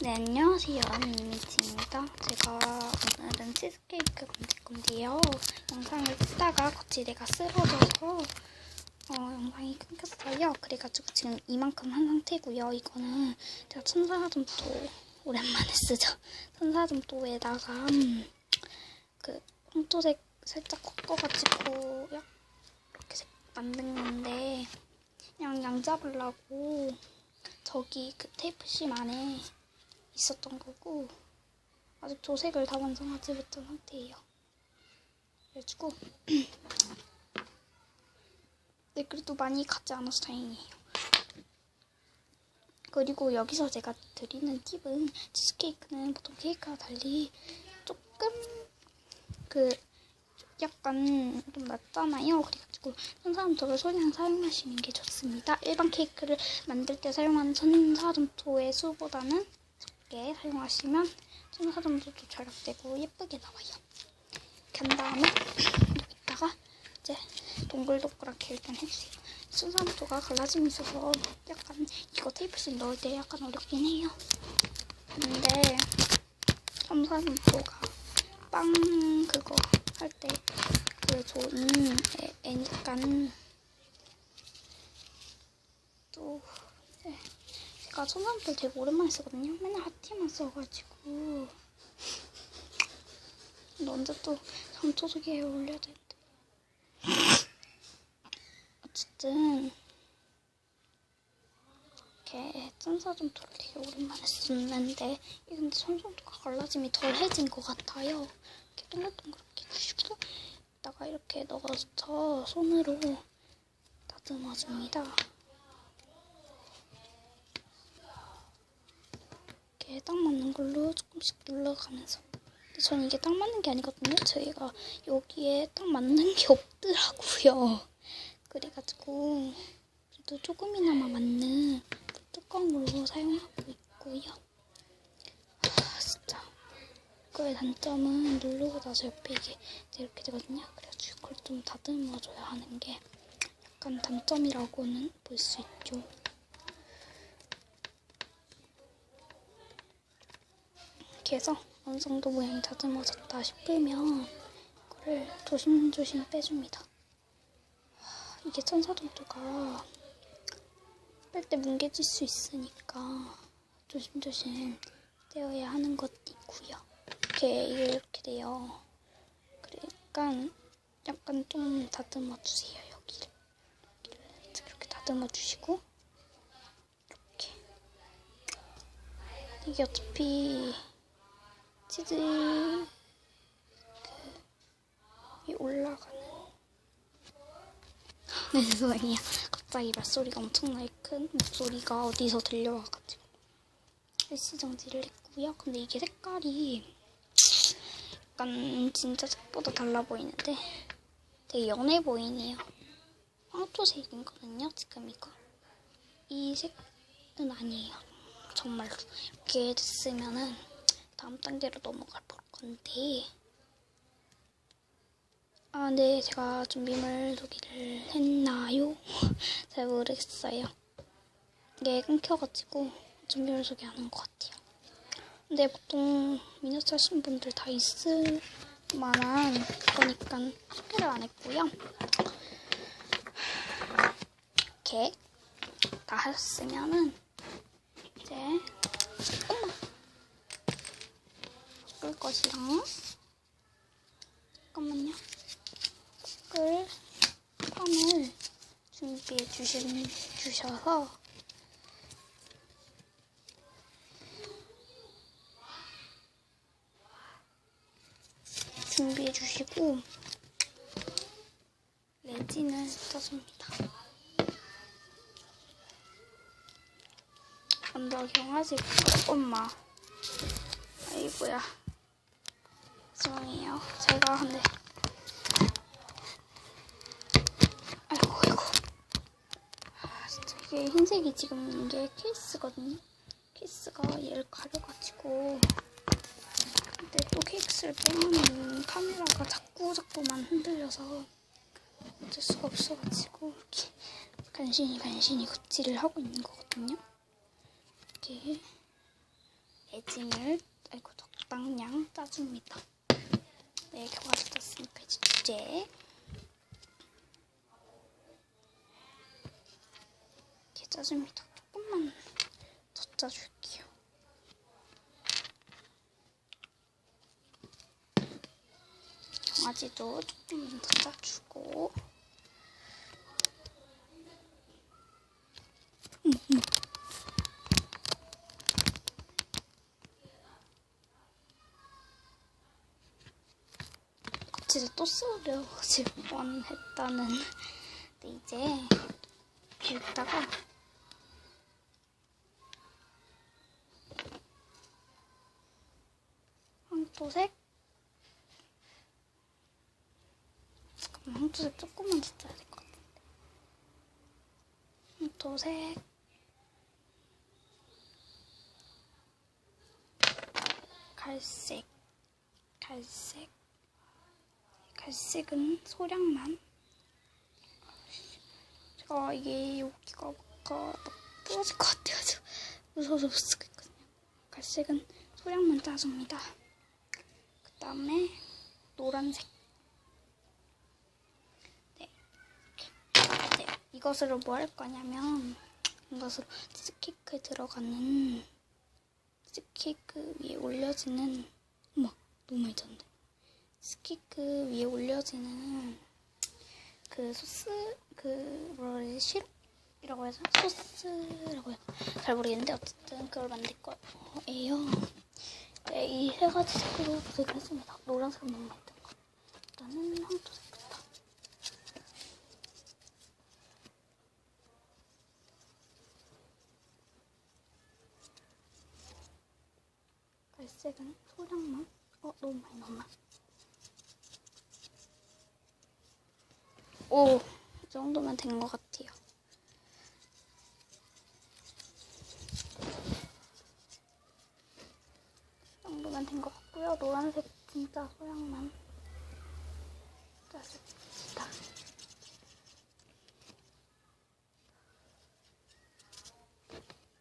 네, 안녕하세요. 미미치입니다. 제가 오늘은 치즈케이크 만들 건데요. 영상을 찍다가 거치대가 쓰러져서 어, 영상이 끊겼어요. 그래가지고 지금 이만큼 한 상태고요. 이거는 제가 천사점도 오랜만에 쓰죠. 천사점도에다가 음, 그 홍토색 살짝 섞어가지고 약 이렇게 색 만든 건데 그냥 양 잡으려고 저기 그 테이프심 안에 있었던 거고 아직 도색을 다 완성하지 못한 상태예요. 그래가지고 네 그래도 많이 갖지 않아서 다행이에요. 그리고 여기서 제가 드리는 팁은 치즈케이크는 보통 케이크와 달리 조금 그 약간 좀 낮잖아요. 그래가지고 천사점토를 소량 사용하시는 게 좋습니다. 일반 케이크를 만들 때 사용하는 천사점토의 수보다는 적게 사용하시면 천사점토도 절약되고 예쁘게 나와요. 이렇게 한 다음에 여기다가 이제 동글동글하게 일단 해주세요. 천사점토가 갈라짐이 있어서 약간 이거 테이프씬 넣을 때 약간 어렵긴 해요. 근데 천사점토가 빵 그거 할 때 그 좋은 애, 애니까 또 이제 제가 천사점토 되게 오랜만에 쓰거든요. 맨날 핫티만 써가지고 근데 언제 또 점토 소개에 올려야 되는데 어쨌든 이렇게 천사점토를 되게 오랜만에 썼는데 근데 천사점토가 갈라짐이 덜해진 것 같아요. 이렇게 동글동글하게 주시고 이따가 이렇게 넣어서 손으로 다듬어줍니다. 이렇게 딱 맞는 걸로 조금씩 눌러가면서 근데 저는 이게 딱 맞는 게 아니거든요. 저희가 여기에 딱 맞는 게 없더라고요. 그래가지고 그래도 조금이나마 맞는 뚜껑으로 사용하고 있고요. 아 진짜 이거의 단점은 누르고 나서 옆에 이게 이렇게 되거든요. 그래가지고 이걸 좀 다듬어줘야 하는 게 약간 단점이라고는 볼 수 있죠. 이렇게 해서 어느 정도 모양이 다듬어졌다 싶으면 이거를 조심조심 빼줍니다. 하, 이게 천사점토가 뺄 때 뭉개질 수 있으니까 조심조심 떼어야 하는 것도 있고요. 이렇게 이렇게 돼요. 그러니까 약간 좀 다듬어 주세요 여기를. 여기를 이렇게 다듬어 주시고 이렇게 이게 어차피 치즈 그 올라가는 네 죄송해요. 갑자기 말소리가 엄청나게 큰 목소리가 어디서 들려와가지고 일시 정지를 했고요. 근데 이게 색깔이 약간 진짜 색보다 달라 보이는데 되게 연해 보이네요. 황토색이거든요. 지금 이거 이 색은 아니에요. 정말로 이렇게 됐으면은 다음 단계로 넘어갈 건데 아, 네, 제가 준비물 소개를 했나요? 잘 모르겠어요. 이게 끊겨가지고 준비물 소개하는 것 같아요. 근데 보통 미니어처 하신 분들 다 있을 만한 거니까 소개를 안 했고요. 이렇게 다 하셨으면은 이제 엄 마끌 것이랑 잠깐만요. 끌 판을 준비해 주신, 주셔서 준비해 주시고 레진을 써줍니다. 먼저 경화색 엄마 아이고야 죄송해요. 제가 근데 아이고 아이고 아, 진짜 이게 흰색이 지금 이게 케이스거든요. 케이스가 얘를 가려가지고 근데 또 케이스를 빼면 카메라가 자꾸 자꾸만 흔들려서 어쩔 수가 없어가지고 이렇게 간신히 간신히 굿질을 하고 있는 거거든요. 이렇게 애짐을 아이고 적당량 짜줍니다. 네, 경화 짰으니까 이제 주제. 이렇게 짜줍니다. 조금만 더 짜줄게요. 강아지도 조금만 더 짜주고. 음, 음. 진짜 또 쓰려고 원했다는. 근데 이제 여기다가 황토색? 잠깐만 황토색 조금만 더 짜야 될 것 같은데. 황토색. 갈색 갈색 갈색은 소량만. 제가 이게 여기가 막 부러질 것 같아가지고 무서워서 못 쓰고 있거든요. 갈색은 소량만 짜줍니다. 그 다음에 노란색. 네. 네. 이것으로 뭐 할 거냐면 이것으로 치즈케이크에 들어가는 치즈케이크 위에 올려지는 어머 너무 졌는데 스키크 위에 올려지는 그 소스 그 뭐라 그러지 시럽이라고 해서 소스라고 해서 잘 모르겠는데 어쨌든 그걸 만들 거예요. 네, 이세 가지 색으로 도색을 했습니다. 노란색은 너무 많이 든 거. 일단은 황토색부터. 갈색은 소량만. 어 너무 많이 넣었나? 오, 이 정도면 된 것 같아요. 이 정도면 된 것 같고요. 노란색 진짜 소량만 짜줍시다.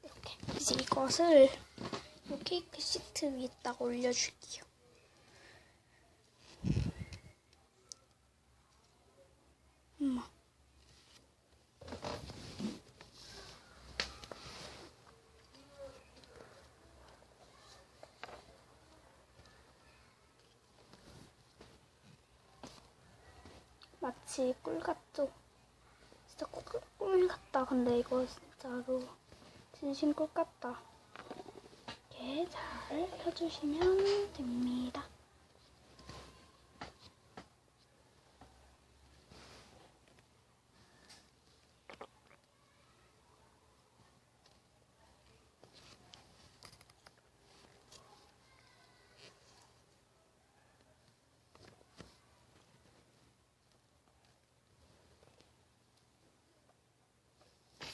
이렇게 이제 이것을 이 케이크 시트 위에다가 올려줄게요. 엄마. 마치 꿀 같죠? 진짜 꿀, 꿀 같다. 근데 이거 진짜로 진심 꿀 같다. 이렇게 잘 펴주시면 됩니다.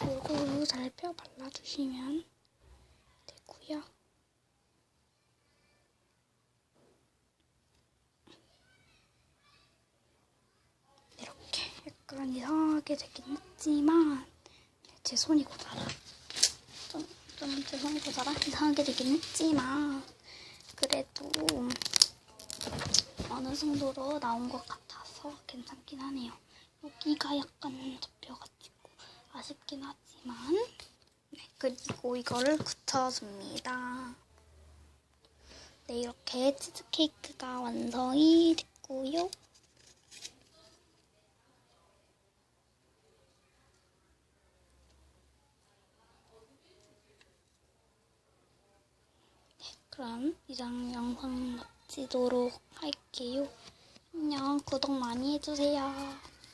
골고루 잘 펴 발라주시면 되고요. 이렇게 약간 이상하게 되긴 했지만 제 손이 고달아. 좀, 좀 제 손이 고달아 이상하게 되긴 했지만 그래도 어느 정도로 나온 것 같아서 괜찮긴 하네요. 여기가 약간 접혀가지고 아쉽긴 하지만 네, 그리고 이거를 굳혀줍니다. 네, 이렇게 치즈케이크가 완성이 됐고요. 네, 그럼 이상 영상 마치도록 할게요. 안녕, 구독 많이 해주세요.